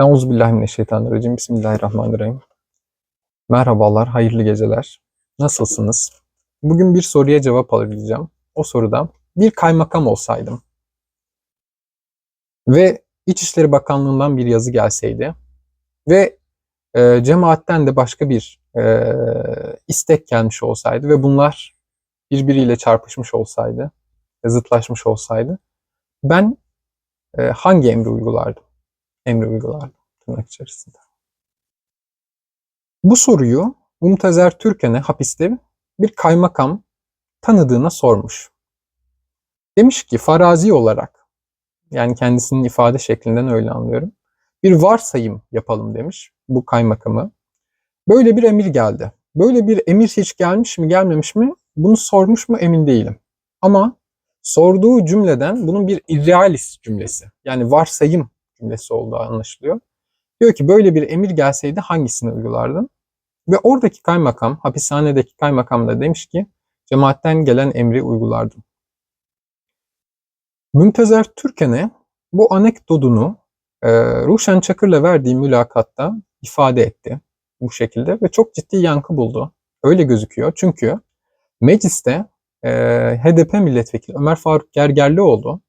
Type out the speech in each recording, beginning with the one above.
Euzubillahimineşşeytanirracim. Bismillahirrahmanirrahim. Merhabalar, hayırlı geceler. Nasılsınız? Bugün bir soruya cevap arayacağım. O soruda bir kaymakam olsaydım ve İçişleri Bakanlığı'ndan bir yazı gelseydi ve e, cemaatten de başka bir e, istek gelmiş olsaydı ve bunlar birbiriyle çarpışmış olsaydı, zıtlaşmış olsaydı ben e, hangi emri uygulardım? Emri uygulardım tırnak içerisinde. Bu soruyu Mumtazer Türken'e hapiste bir kaymakam tanıdığına sormuş. Demiş ki farazi olarak yani kendisinin ifade şeklinden öyle anlıyorum. Bir varsayım yapalım demiş bu kaymakamı. Böyle bir emir geldi. Böyle bir emir hiç gelmiş mi gelmemiş mi bunu sormuş mu emin değilim. Ama sorduğu cümleden bunun bir irrealis cümlesi yani varsayım cümlesi olduğu anlaşılıyor. Diyor ki böyle bir emir gelseydi hangisini uygulardın? Ve oradaki kaymakam, hapishanedeki kaymakam da demiş ki cemaatten gelen emri uygulardım. Müntezer Türken'e bu anekdotunu e, Ruşen Çakır'la verdiği mülakatta ifade etti bu şekilde ve çok ciddi yankı buldu. Öyle gözüküyor çünkü mecliste e, HDP milletvekili Ömer Faruk Gergerlioğlu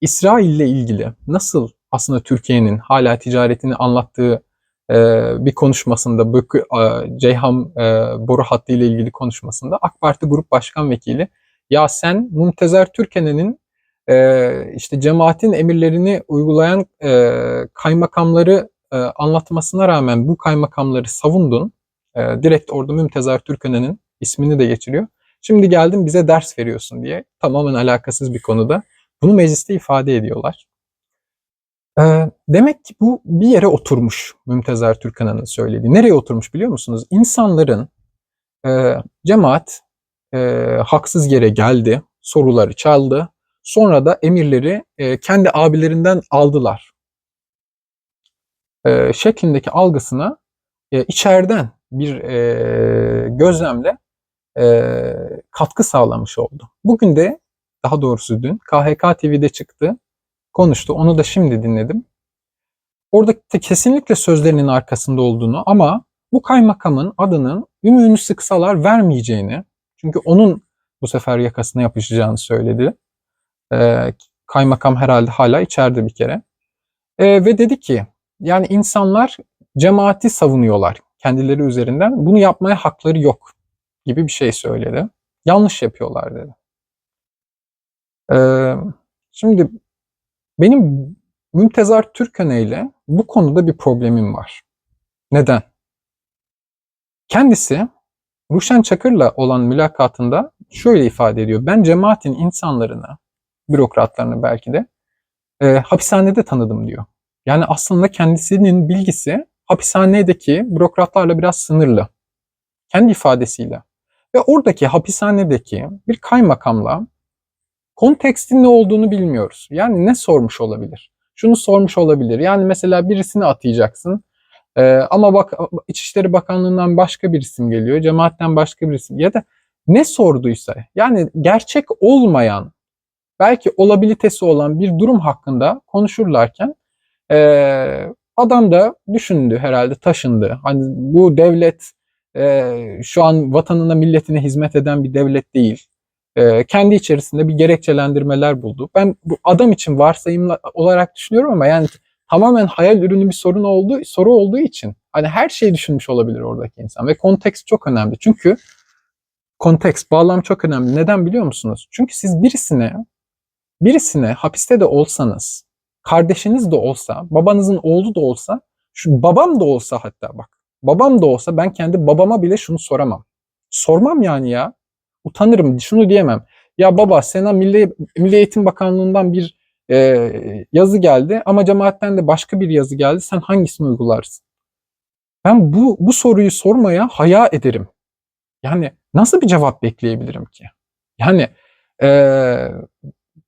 İsrail ile ilgili nasıl aslında Türkiye'nin hala ticaretini anlattığı e, bir konuşmasında Bökü, e, Ceyhan e, boru hattı ile ilgili konuşmasında AK Parti Grup Başkan Vekili ya sen Muntezer Türkenen'in işte cemaatin emirlerini uygulayan kaymakamları anlatmasına rağmen bu kaymakamları savundun. Direkt orada Mümtezer Türkenen'in ismini de geçiriyor. Şimdi geldin bize ders veriyorsun diye tamamen alakasız bir konuda bunu mecliste ifade ediyorlar. Ee, demek ki bu bir yere oturmuş Mümtezer Türkan'ın söylediği. Nereye oturmuş biliyor musunuz? İnsanların e, cemaat e, haksız yere geldi, soruları çaldı. Sonra da emirleri e, kendi abilerinden aldılar. E, şeklindeki algısına e, içeriden bir e, gözlemle e, katkı sağlamış oldu. Bugün de daha doğrusu dün KHK TV'de çıktı konuştu. Onu da şimdi dinledim. Orada kesinlikle sözlerinin arkasında olduğunu ama bu kaymakamın adının ümüğünü sıksalar vermeyeceğini çünkü onun bu sefer yakasına yapışacağını söyledi. Ee, kaymakam herhalde hala içeride bir kere. Ee, ve dedi ki yani insanlar cemaati savunuyorlar kendileri üzerinden. Bunu yapmaya hakları yok gibi bir şey söyledi. Yanlış yapıyorlar dedi. Ee, şimdi benim Mümtezar Türköne ile bu konuda bir problemim var. Neden? Kendisi Ruşen Çakır'la olan mülakatında şöyle ifade ediyor. Ben cemaatin insanlarını, bürokratlarını belki de e, hapishanede tanıdım diyor. Yani aslında kendisinin bilgisi hapishanedeki bürokratlarla biraz sınırlı. Kendi ifadesiyle. Ve oradaki hapishanedeki bir kaymakamla kontekstin ne olduğunu bilmiyoruz. Yani ne sormuş olabilir? Şunu sormuş olabilir. Yani mesela birisini atayacaksın. Ee, ama bak İçişleri Bakanlığı'ndan başka bir isim geliyor. Cemaatten başka bir isim. Ya da ne sorduysa yani gerçek olmayan belki olabilitesi olan bir durum hakkında konuşurlarken e, adam da düşündü herhalde taşındı. Hani bu devlet e, şu an vatanına milletine hizmet eden bir devlet değil e, kendi içerisinde bir gerekçelendirmeler buldu. Ben bu adam için varsayım olarak düşünüyorum ama yani tamamen hayal ürünü bir sorun olduğu soru olduğu için hani her şeyi düşünmüş olabilir oradaki insan ve konteks çok önemli. Çünkü konteks, bağlam çok önemli. Neden biliyor musunuz? Çünkü siz birisine birisine hapiste de olsanız, kardeşiniz de olsa, babanızın oğlu da olsa, şu babam da olsa hatta bak. Babam da olsa ben kendi babama bile şunu soramam. Sormam yani ya utanırım. Şunu diyemem. Ya baba sana Milli, Milli Eğitim Bakanlığı'ndan bir e, yazı geldi ama cemaatten de başka bir yazı geldi. Sen hangisini uygularsın? Ben bu, bu soruyu sormaya haya ederim. Yani nasıl bir cevap bekleyebilirim ki? Yani e,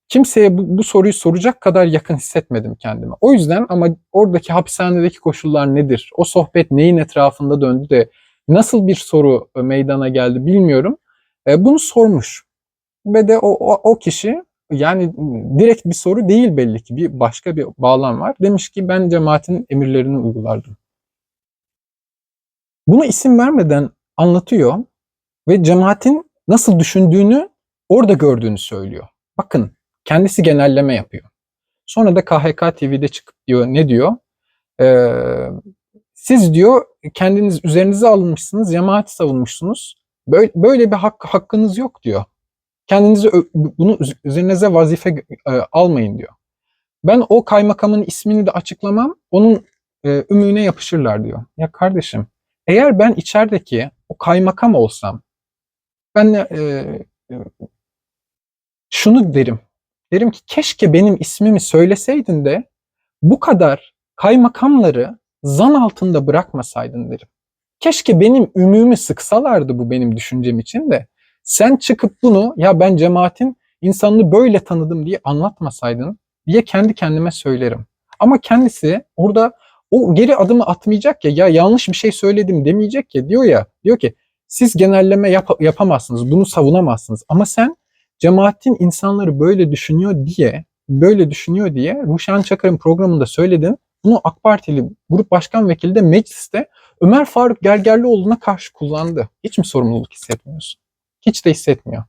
kimseye bu, bu soruyu soracak kadar yakın hissetmedim kendimi. O yüzden ama oradaki hapishanedeki koşullar nedir? O sohbet neyin etrafında döndü de nasıl bir soru meydana geldi bilmiyorum. E, bunu sormuş ve de o, o, o kişi yani direkt bir soru değil belli ki. Bir başka bir bağlam var. Demiş ki ben cemaatin emirlerini uygulardım. Bunu isim vermeden anlatıyor ve cemaatin nasıl düşündüğünü orada gördüğünü söylüyor. Bakın kendisi genelleme yapıyor. Sonra da KHK TV'de çıkıp diyor ne diyor? Ee, siz diyor kendiniz üzerinize alınmışsınız, cemaati savunmuşsunuz. Böyle, böyle bir hak, hakkınız yok diyor. Kendinizi bunu üzerinize vazife e, almayın diyor. Ben o kaymakamın ismini de açıklamam, onun e, ümüğüne yapışırlar diyor. Ya kardeşim, eğer ben içerideki o kaymakam olsam, ben e, e, şunu derim. Derim ki keşke benim ismimi söyleseydin de bu kadar kaymakamları zan altında bırakmasaydın derim. Keşke benim ümümü sıksalardı bu benim düşüncem için de. Sen çıkıp bunu ya ben cemaatin insanını böyle tanıdım diye anlatmasaydın diye kendi kendime söylerim. Ama kendisi orada o geri adımı atmayacak ya ya yanlış bir şey söyledim demeyecek ya diyor ya diyor ki siz genelleme yap yapamazsınız bunu savunamazsınız ama sen cemaatin insanları böyle düşünüyor diye böyle düşünüyor diye Ruşen Çakır'ın programında söyledin. Bunu AK Partili Grup Başkan Vekili de mecliste Ömer Faruk Gergerlioğlu'na karşı kullandı. Hiç mi sorumluluk hissetmiyorsun? Hiç de hissetmiyor.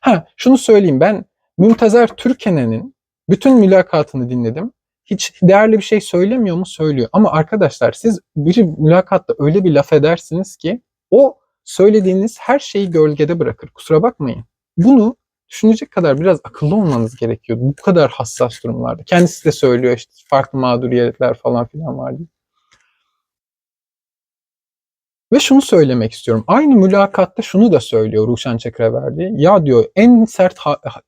Ha şunu söyleyeyim ben Müntezer Türkenen'in bütün mülakatını dinledim. Hiç değerli bir şey söylemiyor mu? Söylüyor. Ama arkadaşlar siz bir mülakatta öyle bir laf edersiniz ki o söylediğiniz her şeyi gölgede bırakır. Kusura bakmayın. Bunu düşünecek kadar biraz akıllı olmanız gerekiyor. Bu kadar hassas durumlarda. Kendisi de söylüyor işte farklı mağduriyetler falan filan var diye. Ve şunu söylemek istiyorum. Aynı mülakatta şunu da söylüyor Ruşen Çekreverdi. Ya diyor en sert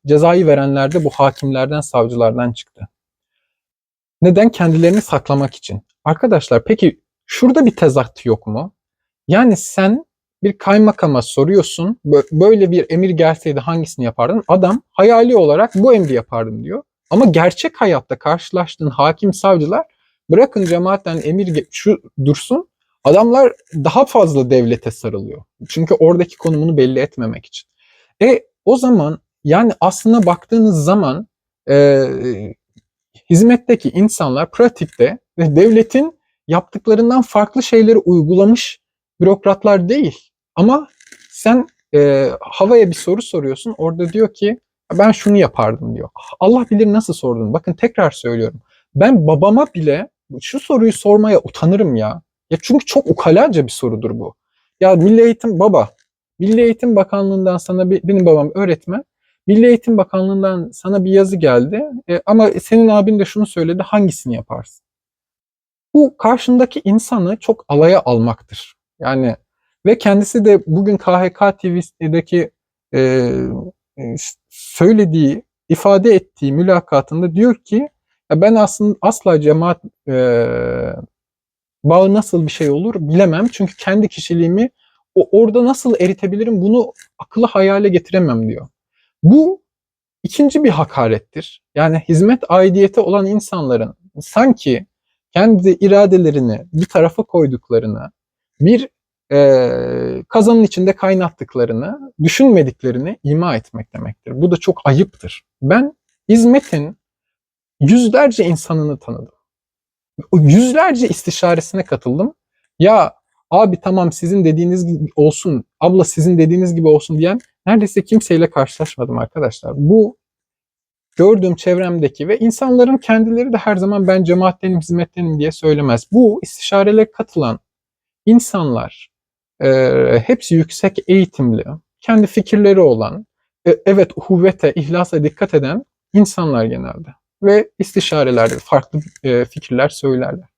cezayı verenler de bu hakimlerden, savcılardan çıktı. Neden? Kendilerini saklamak için. Arkadaşlar peki şurada bir tezat yok mu? Yani sen bir kaymakama soruyorsun. Böyle bir emir gelseydi hangisini yapardın? Adam hayali olarak bu emri yapardım diyor. Ama gerçek hayatta karşılaştığın hakim savcılar bırakın cemaatten emir şu dursun adamlar daha fazla devlete sarılıyor. Çünkü oradaki konumunu belli etmemek için. E o zaman yani aslında baktığınız zaman e, hizmetteki insanlar pratikte devletin yaptıklarından farklı şeyleri uygulamış bürokratlar değil. Ama sen e, havaya bir soru soruyorsun. Orada diyor ki ben şunu yapardım diyor. Allah bilir nasıl sordun. Bakın tekrar söylüyorum. Ben babama bile şu soruyu sormaya utanırım ya. Ya çünkü çok ukalaca bir sorudur bu. Ya Milli Eğitim baba, Milli Eğitim Bakanlığı'ndan sana bir, benim babam öğretmen. Milli Eğitim Bakanlığı'ndan sana bir yazı geldi. E, ama senin abin de şunu söyledi. Hangisini yaparsın? Bu karşındaki insanı çok alaya almaktır. Yani ve kendisi de bugün KHK TV'deki e, e, söylediği, ifade ettiği mülakatında diyor ki ya ben aslında asla cemaat e, bağı nasıl bir şey olur bilemem. Çünkü kendi kişiliğimi o, orada nasıl eritebilirim bunu akılla hayale getiremem diyor. Bu ikinci bir hakarettir. Yani hizmet aidiyeti olan insanların sanki kendi iradelerini bir tarafa koyduklarını, bir e, kazanın içinde kaynattıklarını, düşünmediklerini ima etmek demektir. Bu da çok ayıptır. Ben hizmetin yüzlerce insanını tanıdım. Yüzlerce istişaresine katıldım. Ya abi tamam sizin dediğiniz gibi olsun, abla sizin dediğiniz gibi olsun diyen neredeyse kimseyle karşılaşmadım arkadaşlar. Bu gördüğüm çevremdeki ve insanların kendileri de her zaman ben cemaattenim, hizmettenim diye söylemez. Bu istişarelere katılan insanlar e, hepsi yüksek eğitimli, kendi fikirleri olan, e, evet uhuvvete, ihlasa dikkat eden insanlar genelde. Ve istişarelerde farklı e, fikirler söylerler.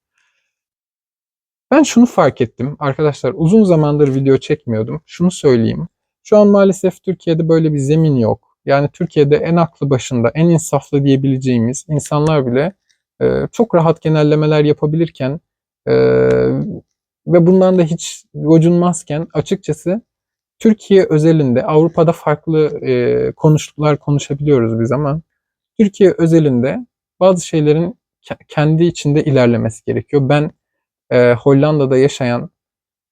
Ben şunu fark ettim arkadaşlar uzun zamandır video çekmiyordum. Şunu söyleyeyim. Şu an maalesef Türkiye'de böyle bir zemin yok. Yani Türkiye'de en aklı başında, en insaflı diyebileceğimiz insanlar bile e, çok rahat genellemeler yapabilirken e, ve bundan da hiç gocunmazken açıkçası Türkiye özelinde Avrupa'da farklı e, konuşmalar konuşabiliyoruz biz ama Türkiye özelinde bazı şeylerin kendi içinde ilerlemesi gerekiyor. Ben e, Hollanda'da yaşayan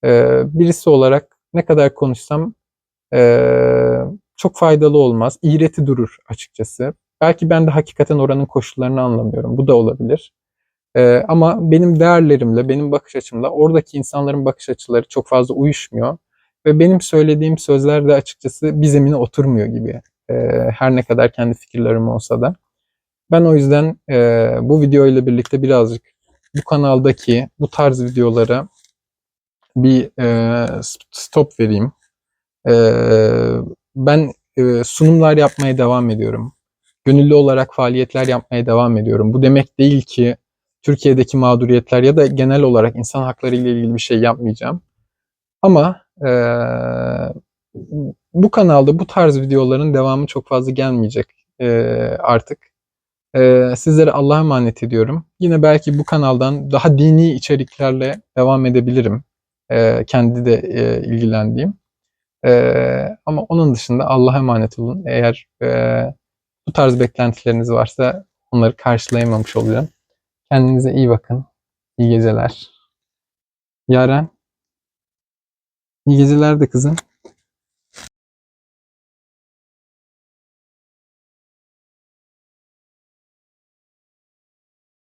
e, birisi olarak ne kadar konuşsam e, çok faydalı olmaz. İğreti durur açıkçası. Belki ben de hakikaten oranın koşullarını anlamıyorum. Bu da olabilir. Ee, ama benim değerlerimle, benim bakış açımla oradaki insanların bakış açıları çok fazla uyuşmuyor. Ve benim söylediğim sözler de açıkçası bir zemine oturmuyor gibi. Ee, her ne kadar kendi fikirlerim olsa da. Ben o yüzden e, bu video ile birlikte birazcık bu kanaldaki bu tarz videolara bir e, stop vereyim. E, ben e, sunumlar yapmaya devam ediyorum. Gönüllü olarak faaliyetler yapmaya devam ediyorum. Bu demek değil ki Türkiye'deki mağduriyetler ya da genel olarak insan hakları ile ilgili bir şey yapmayacağım. Ama e, bu kanalda bu tarz videoların devamı çok fazla gelmeyecek e, artık. E, sizlere Allah'a emanet ediyorum. Yine belki bu kanaldan daha dini içeriklerle devam edebilirim. E, kendi de e, ilgilendiğim. E, ama onun dışında Allah'a emanet olun. Eğer e, bu tarz beklentileriniz varsa onları karşılayamamış olacağım. Kendinize iyi bakın. İyi geceler. Yaren. İyi geceler de kızım.